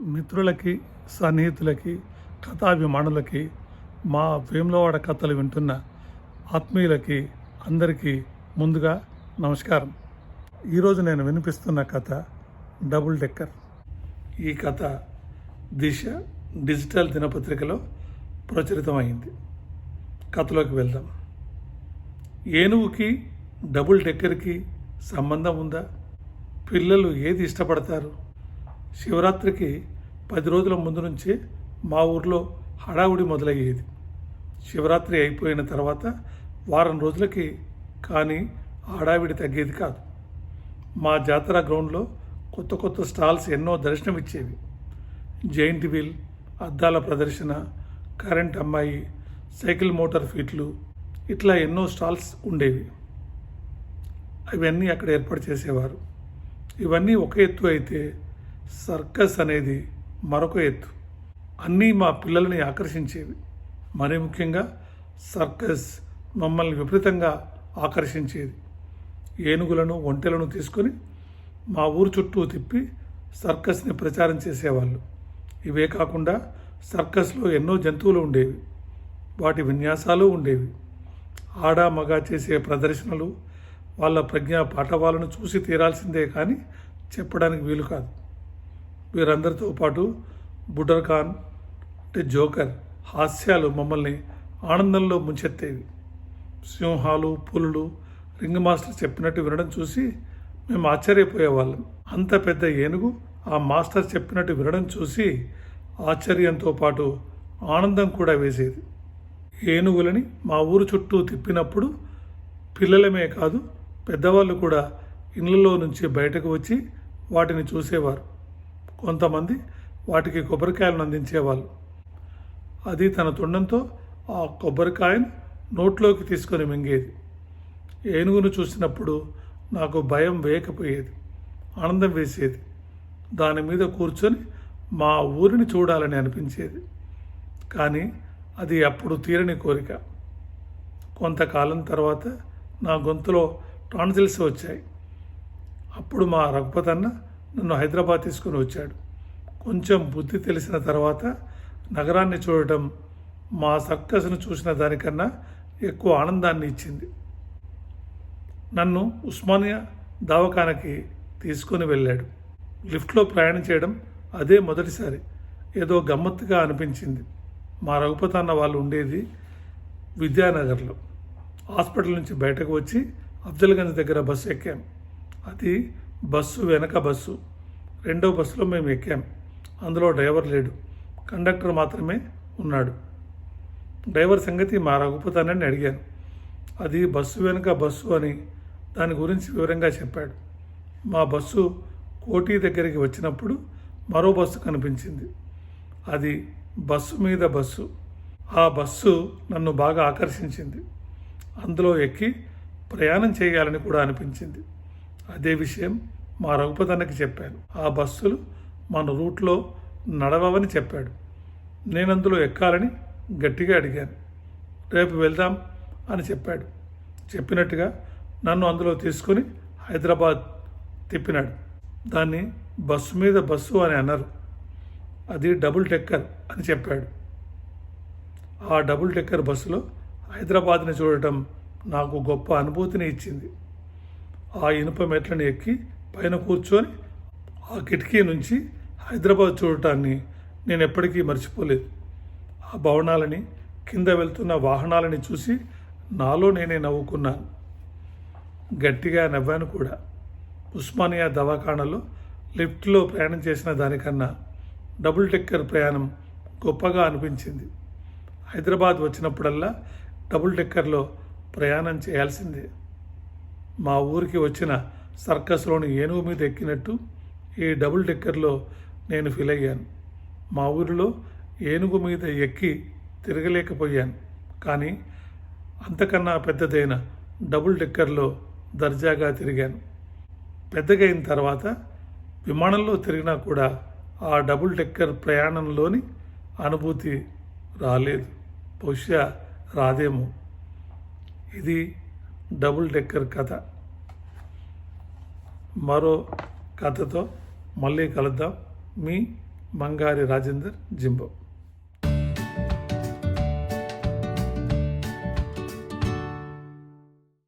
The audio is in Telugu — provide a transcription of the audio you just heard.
మిత్రులకి సన్నిహితులకి కథాభిమానులకి మా వేములవాడ కథలు వింటున్న ఆత్మీయులకి అందరికీ ముందుగా నమస్కారం. ఈరోజు నేను వినిపిస్తున్న కథ డబుల్ డెక్కర్. ఈ కథ దిశ డిజిటల్ దినపత్రికలో ప్రచురితమైంది కథలోకి వెళ్దాం. ఏనుగుకి డబుల్ డెక్కర్కి సంబంధం ఉందా? పిల్లలు ఏది ఇష్టపడతారు? శివరాత్రికి పది రోజుల ముందు నుంచే మా ఊర్లో హడావుడి మొదలయ్యేది. శివరాత్రి అయిపోయిన తర్వాత వారం రోజులకి కానీ హడావిడి తగ్గేది కాదు. మా జాతర గ్రౌండ్లో కొత్త కొత్త స్టాల్స్ ఎన్నో దర్శనమిచ్చేవి. జైంట్ వీల్ అద్దాల ప్రదర్శన కరెంట్ అమ్మాయి సైకిల్ మోటార్ ఫీట్లు ఇట్లా ఎన్నో స్టాల్స్ ఉండేవి. అవన్నీ అక్కడ ఏర్పాటు చేసేవారు. ఇవన్నీ ఒక ఎత్తు అయితే సర్కస్ అనేది మరొక ఎత్తు. అన్నీ మా పిల్లల్ని ఆకర్షించేవి. మరీ ముఖ్యంగా సర్కస్ మమ్మల్ని విపరీతంగా ఆకర్షించేది. ఏనుగులను ఒంటెలను తీసుకొని మా ఊరు చుట్టూ తిప్పి సర్కస్ని ప్రచారం చేసేవాళ్ళు. ఇవే కాకుండా సర్కస్లో ఎన్నో జంతువులు ఉండేవి. వాటి విన్యాసాలు ఉండేవి. ఆడ మగ చేసే ప్రదర్శనలు వాళ్ళ ప్రజ్ఞా పాఠవాలను చూసి తీరాల్సిందే కానీ చెప్పడానికి వీలు కాదు. వీరందరితో పాటు బుడర్ ఖాన్ అంటే జోకర్ హాస్యాలు మమ్మల్ని ఆనందంలో ముంచెత్తేవి. సింహాలు పులులు రింగ్ మాస్టర్ చెప్పినట్టు వినడం చూసి మేము ఆశ్చర్యపోయేవాళ్ళం. అంత పెద్ద ఏనుగు ఆ మాస్టర్ చెప్పినట్టు వినడం చూసి ఆశ్చర్యంతో పాటు ఆనందం కూడా వేసేది. ఏనుగులని మా ఊరు చుట్టూ తిప్పినప్పుడు పిల్లలమే కాదు పెద్దవాళ్ళు కూడా ఇళ్ళలో నుంచి బయటకు వచ్చి వాటిని చూసేవారు. కొంతమంది వాటికి కొబ్బరికాయలను అందించేవాళ్ళు. అది తన తొండంతో ఆ కొబ్బరికాయను నోట్లోకి తీసుకొని మింగేది. ఏనుగును చూసినప్పుడు నాకు భయం వేయకపోయేది ఆనందం వేసేది. దాని మీద కూర్చొని మా ఊరిని చూడాలని అనిపించేది. కానీ అది అప్పుడు తీరని కోరిక. కొంతకాలం తర్వాత నా గొంతులో టాన్సిల్స్ వచ్చాయి. అప్పుడు మా రఘుపతన్న నన్ను హైదరాబాద్ తీసుకొని వచ్చాడు. కొంచెం బుద్ధి తెలిసిన తర్వాత నగరాన్ని చూడటం మా సర్కస్ను చూసిన దానికన్నా ఎక్కువ ఆనందాన్ని ఇచ్చింది. నన్ను ఉస్మానియా దవాఖానకి తీసుకొని వెళ్ళాడు. లిఫ్ట్లో ప్రయాణం చేయడం అదే మొదటిసారి. ఏదో గమ్మత్తుగా అనిపించింది. మా రఘుపతి అన్న వాళ్ళు ఉండేది విద్యానగర్లో. హాస్పిటల్ నుంచి బయటకు వచ్చి అఫ్జల్గంజ్ దగ్గర బస్సు ఎక్కాం. అది బస్సు వెనక బస్సు. రెండో బస్సులో మేము ఎక్కాం. అందులో డ్రైవర్ లేడు. కండక్టర్ మాత్రమే ఉన్నాడు. డ్రైవర్ సంగతి మా రఘుపతి అడిగాను. అది బస్సు వెనుక బస్సు అని దాని గురించి వివరంగా చెప్పాడు. మా బస్సు కోటి దగ్గరికి వచ్చినప్పుడు మరో బస్సు కనిపించింది. అది బస్సు మీద బస్సు. ఆ బస్సు నన్ను బాగా ఆకర్షించింది. అందులో ఎక్కి ప్రయాణం చేయాలని కూడా అనిపించింది. అదే విషయం మా రఘుపతన్నకి చెప్పాను. ఆ బస్సులు మన రూట్లో నడవవని చెప్పాడు. నేను అందులో ఎక్కాలని గట్టిగా అడిగాను. రేపు వెళ్దాం అని చెప్పాడు. చెప్పినట్టుగా నన్ను అందులో తీసుకొని హైదరాబాద్ తిప్పినాడు. దాన్ని బస్సు మీద బస్సు అని అన్నారు. అది డబుల్ టెక్కర్ అని చెప్పాడు. ఆ డబుల్ టెక్కర్ బస్సులో హైదరాబాద్ని చూడటం నాకు గొప్ప అనుభూతిని ఇచ్చింది. ఆ ఇనుప మెట్లను ఎక్కి పైన కూర్చొని ఆ కిటికీ నుంచి హైదరాబాద్ చూడటాన్ని నేను ఎప్పటికీ మర్చిపోలేదు. ఆ భవనాలని కింద వెళ్తున్న వాహనాలని చూసి నాలో నేనే నవ్వుకున్నాను. గట్టిగా నవ్వాను కూడా. ఉస్మానియా దవాఖానలో లిఫ్ట్లో ప్రయాణం చేసిన దానికన్నా డబుల్ టెక్కర్ ప్రయాణం గొప్పగా అనిపించింది. హైదరాబాద్ వచ్చినప్పుడల్లా డబుల్ టెక్కర్లో ప్రయాణం చేయాల్సిందే. మా ఊరికి వచ్చిన సర్కస్లోని ఏనుగు మీద ఎక్కినట్టు ఈ డబుల్ డెక్కర్లో నేను ఫీల్ అయ్యాను. మా ఊరిలో ఏనుగు మీద ఎక్కి తిరగలేకపోయాను. కానీ అంతకన్నా పెద్దదైన డబుల్ డెక్కర్లో దర్జాగా తిరిగాను. పెద్దగా అయిన తర్వాత విమానంలో తిరిగినా కూడా ఆ డబుల్ డెక్కర్ ప్రయాణంలోని అనుభూతి రాలేదు. బహుశా రాదేమో. ఇది డబుల్ డెక్కర్ కథ. మరో కథతో మళ్ళీ కలుద్దాం. మీ బంగారి రాజేందర్ జింబో.